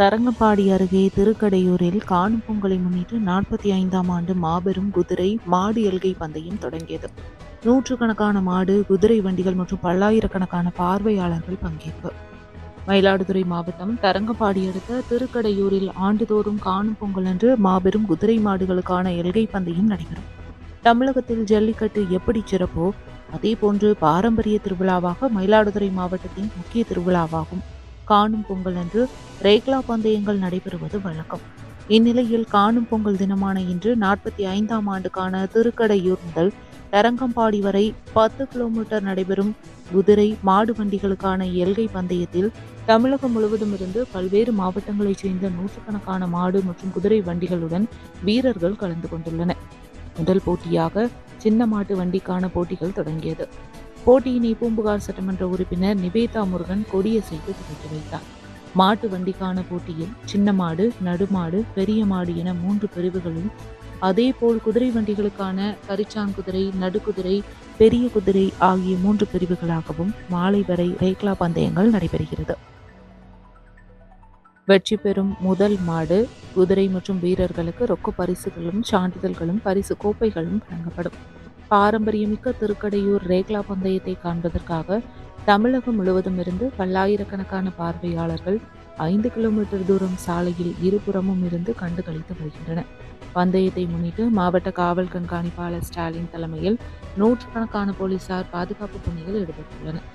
தரங்கம்பாடி அருகே திருக்கடையூரில் காணும் பொங்கலை முன்னிட்டு நாற்பத்தி ஐந்தாம் ஆண்டு மாபெரும் குதிரை மாடு எல்கை பந்தயம் தொடங்கியது. நூற்றுக்கணக்கான மாடு குதிரை வண்டிகள் மற்றும் பல்லாயிரக்கணக்கான பார்வையாளர்கள் பங்கேற்பு. மயிலாடுதுறை மாவட்டம் தரங்கம்பாடி அடுத்த திருக்கடையூரில் ஆண்டுதோறும் காணும் பொங்கல் அன்று மாபெரும் குதிரை மாடுகளுக்கான எல்கை பந்தயம் நடைபெறும். தமிழகத்தில் ஜல்லிக்கட்டு எப்படி சிறப்போ அதே போன்று பாரம்பரிய திருவிழாவாக மயிலாடுதுறை மாவட்டத்தின் முக்கிய திருவிழாவாகும். காணும் பொங்கல் அன்று ரேக்லா பந்தயங்கள் நடைபெறுவது வழக்கம். இந்நிலையில் காணும் பொங்கல் தினமான இன்று நாற்பத்தி ஐந்தாம் ஆண்டுக்கான திருக்கடையூர் முதல் தரங்கம்பாடி வரை பத்து கிலோமீட்டர் நடைபெறும் குதிரை மாடு வண்டிகளுக்கான எல்கை பந்தயத்தில் தமிழகம் முழுவதும் இருந்து பல்வேறு மாவட்டங்களைச் சேர்ந்த நூற்றுக்கணக்கான மாடு மற்றும் குதிரை வண்டிகளுடன் வீரர்கள் கலந்து கொண்டுள்ளனர். முதல் போட்டியாக சின்ன மாட்டு வண்டிக்கான போட்டிகள் தொடங்கியது. போட்டியினை பூம்புகார் சட்டமன்ற உறுப்பினர் நிவேதா முருகன் கொடியசைத்து துவக்கி வைத்தார். மாட்டு வண்டிக்கான போட்டியில் சின்ன மாடு நடுமாடு பெரிய மாடு என மூன்று பிரிவுகளும் அதேபோல் குதிரை வண்டிகளுக்கான கரிச்சாங்குதிரை நடுக்குதிரை பெரிய குதிரை ஆகிய மூன்று பிரிவுகளாகவும் மாலை வரை ரேக்லா பந்தயங்கள் நடைபெறுகிறது. வெற்றி பெறும் முதல் மாடு குதிரை மற்றும் வீரர்களுக்கு ரொக்க பரிசுகளும் சான்றிதழ்களும் பரிசு கோப்பைகளும் வழங்கப்படும். பாரம்பரியமிக்க திருக்கடையூர் ரேக்லா பந்தயத்தை காண்பதற்காக தமிழகம் முழுவதும் இருந்து பல்லாயிரக்கணக்கான பார்வையாளர்கள் ஐந்து கிலோமீட்டர் தூரம் சாலையில் இருபுறமும் இருந்து கண்டுகளித்து வருகின்றனர். பந்தயத்தை முன்னிட்டு மாவட்ட காவல் கண்காணிப்பாளர் ஸ்டாலின் தலைமையில் நூற்றுக்கணக்கான போலீசார் பாதுகாப்பு பணியில் ஈடுபட்டுள்ளனர்.